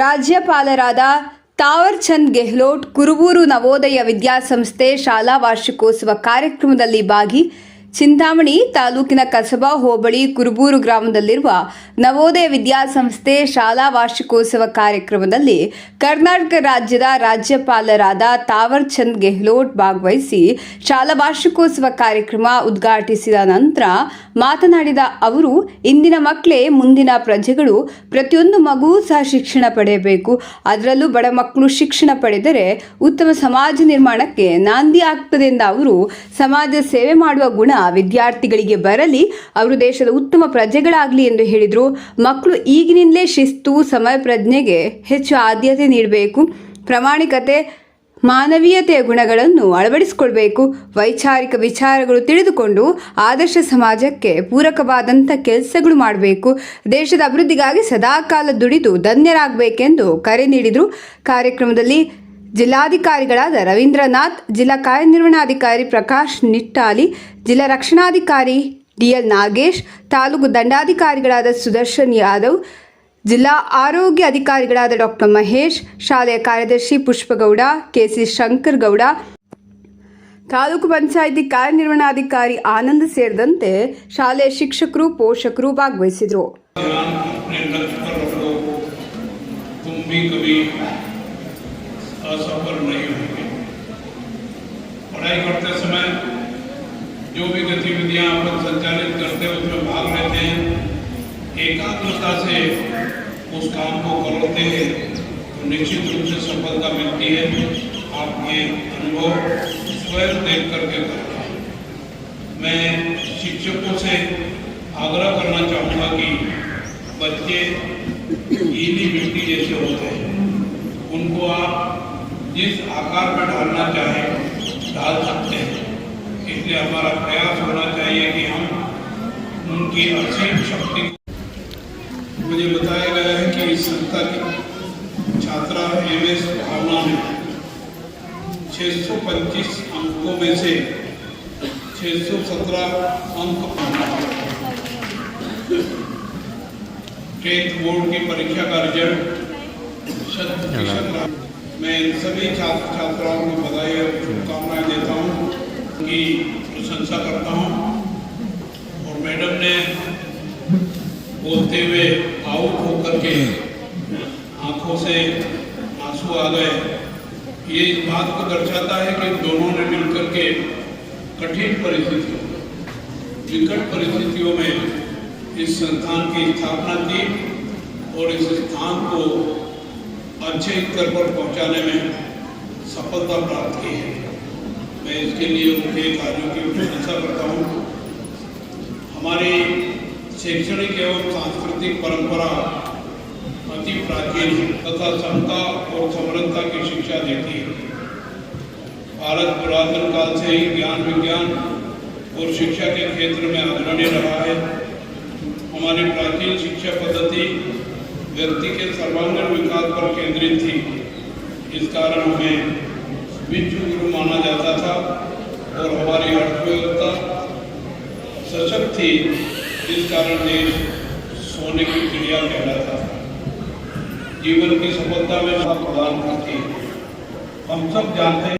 ರಾಜ್ಯಪಾಲರಾದ ತಾವರ್ ಚಂದ್ ಗೆಹ್ಲೋಟ್ ಕುರುಬೂರು ನವೋದಯ ವಿದ್ಯಾಸಂಸ್ಥೆ ಶಾಲಾ ವಾರ್ಷಿಕೋತ್ಸವ ಕಾರ್ಯಕ್ರಮದಲ್ಲಿ ಭಾಗಿ ಚಿಂತಾಮಣಿ ತಾಲೂಕಿನ ಕಸಬಾ ಹೋಬಳಿ ಕುರುಬೂರು ಗ್ರಾಮದಲ್ಲಿರುವ ನವೋದಯ ವಿದ್ಯಾಸಂಸ್ಥೆ ಶಾಲಾ ವಾರ್ಷಿಕೋತ್ಸವ ಕಾರ್ಯಕ್ರಮದಲ್ಲಿ ಕರ್ನಾಟಕ ರಾಜ್ಯದ ರಾಜ್ಯಪಾಲರಾದ ತಾವರ್ ಚಂದ್ ಗೆಹ್ಲೋಟ್ ಭಾಗವಹಿಸಿ ಶಾಲಾ ವಾರ್ಷಿಕೋತ್ಸವ ಕಾರ್ಯಕ್ರಮ ಉದ್ಘಾಟಿಸಿದ ನಂತರ ಮಾತನಾಡಿದ ಅವರು, ಇಂದಿನ ಮಕ್ಕಳೇ ಮುಂದಿನ ಪ್ರಜೆಗಳು ಪ್ರತಿಯೊಂದು ಮಗು ಸಹ ಶಿಕ್ಷಣ ಪಡೆಯಬೇಕು. ಅದರಲ್ಲೂ ಬಡ ಮಕ್ಕಳು ಶಿಕ್ಷಣ ಪಡೆದರೆ ಉತ್ತಮ ಸಮಾಜ ನಿರ್ಮಾಣಕ್ಕೆ ನಾಂದಿ ಆಗ್ತದೆ ಎಂದ ಅವರು, ಸಮಾಜ ಸೇವೆ ಮಾಡುವ ಗುಣ ವಿದ್ಯಾರ್ಥಿಗಳಿಗೆ ಬರಲಿ, ಅವರು ದೇಶದ ಉತ್ತಮ ಪ್ರಜೆಗಳಾಗಲಿ ಎಂದು ಹೇಳಿದರು. ಮಕ್ಕಳು ಈಗಿನಿಂದಲೇ ಶಿಸ್ತು, ಸಮಯ ಪ್ರಜ್ಞೆಗೆ ಹೆಚ್ಚು ಆದ್ಯತೆ ನೀಡಬೇಕು. ಪ್ರಾಮಾಣಿಕತೆ, ಮಾನವೀಯತೆಯ ಗುಣಗಳನ್ನು ಅಳವಡಿಸಿಕೊಳ್ಬೇಕು. ವೈಚಾರಿಕ ವಿಚಾರಗಳು ತಿಳಿದುಕೊಂಡು ಆದರ್ಶ ಸಮಾಜಕ್ಕೆ ಪೂರಕವಾದಂಥ ಕೆಲಸಗಳು ಮಾಡಬೇಕು. ದೇಶದ ಅಭಿವೃದ್ಧಿಗಾಗಿ ಸದಾಕಾಲ ದುಡಿದು ಧನ್ಯರಾಗಬೇಕೆಂದು ಕರೆ ನೀಡಿದರು. ಕಾರ್ಯಕ್ರಮದಲ್ಲಿ ಜಿಲ್ಲಾಧಿಕಾರಿಗಳಾದ ರವೀಂದ್ರನಾಥ್, ಜಿಲ್ಲಾ ಕಾರ್ಯನಿರ್ವಹಣಾಧಿಕಾರಿ ಪ್ರಕಾಶ್ ನಿಟ್ಟಾಲಿ, ಜಿಲ್ಲಾ ರಕ್ಷಣಾಧಿಕಾರಿ ಡಿಎಲ್ ನಾಗೇಶ್, ತಾಲೂಕು ದಂಡಾಧಿಕಾರಿಗಳಾದ ಸುದರ್ಶನ್ ಯಾದವ್, ಜಿಲ್ಲಾ ಆರೋಗ್ಯ ಅಧಿಕಾರಿಗಳಾದ ಡಾಕ್ಟರ್ ಮಹೇಶ್, ಶಾಲೆಯ ಕಾರ್ಯದರ್ಶಿ ಪುಷ್ಪಗೌಡ, ಕೆಸಿ ಶಂಕರ್ ಗೌಡ ತಾಲೂಕು ಪಂಚಾಯಿತಿ ಕಾರ್ಯನಿರ್ವಹಣಾಧಿಕಾರಿ ಆನಂದ್ ಸೇರಿದಂತೆ ಶಾಲೆಯ ಶಿಕ್ಷಕರು, ಪೋಷಕರು ಭಾಗವಹಿಸಿದರು. असफल नहीं होंगे। पढ़ाई करते समय जो भी गतिविधियाँ आप संचालित करते हैं, उसमें भाग लेते हैं। एकाग्रता से उस काम को करते हैं तो निश्चित रूप से सफलता मिलती है। आप ये अनुभव स्वयं देख करके करते हैं मैं शिक्षकों से आग्रह करना चाहूँगा कि बच्चे गीली मिट्टी जैसे होते हैं, उनको आप जिस आकार में डालना चाहें, डाल सकते हैं। इसलिए हमारा प्रयास होना चाहिए कि हम उनकी असीम शक्ति मुझे बताया गया है कि इस संस्था की छात्रा एम एस भावना ने 625 अंकों में से 617 अंक टेंथ बोर्ड की परीक्षा का रिज़ल्ट शत प्रतिशत मैं इन सभी छात्र छात्राओं को बधाई और शुभकामनाएँ देता हूँ उनकी प्रशंसा करता हूँ। और मैडम ने बोलते हुए आउट होकर के आँखों से आँसू आ गए। ये इस बात को दर्शाता है कि दोनों ने मिलकर के कठिन परिस्थितियों, विकट परिस्थितियों में इस संस्थान की स्थापना की और इस स्थान को अच्छे स्तर पर पहुँचाने में सफलता प्राप्त की है। मैं इसके लिए उनके कार्यों की प्रशंसा करता हूँ। हमारी शैक्षणिक एवं सांस्कृतिक परंपरा अति प्राचीन है तथा समता और समृद्धता की शिक्षा देती है। भारत पुरातन काल से ही ज्ञान विज्ञान और शिक्षा के क्षेत्र में अग्रणी रहा है। हमारी प्राचीन शिक्षा पद्धति व्यक्ति के सर्वांगीण विकास पर केंद्रित थी। इस कारण हमें विश्व गुरु माना जाता था और हमारी अर्थव्यवस्था सशक्त थी इस कारण देश सोने की चिड़िया कहलाता था। जीवन की सफलता में प्रदान करती। हम सब जानते हैं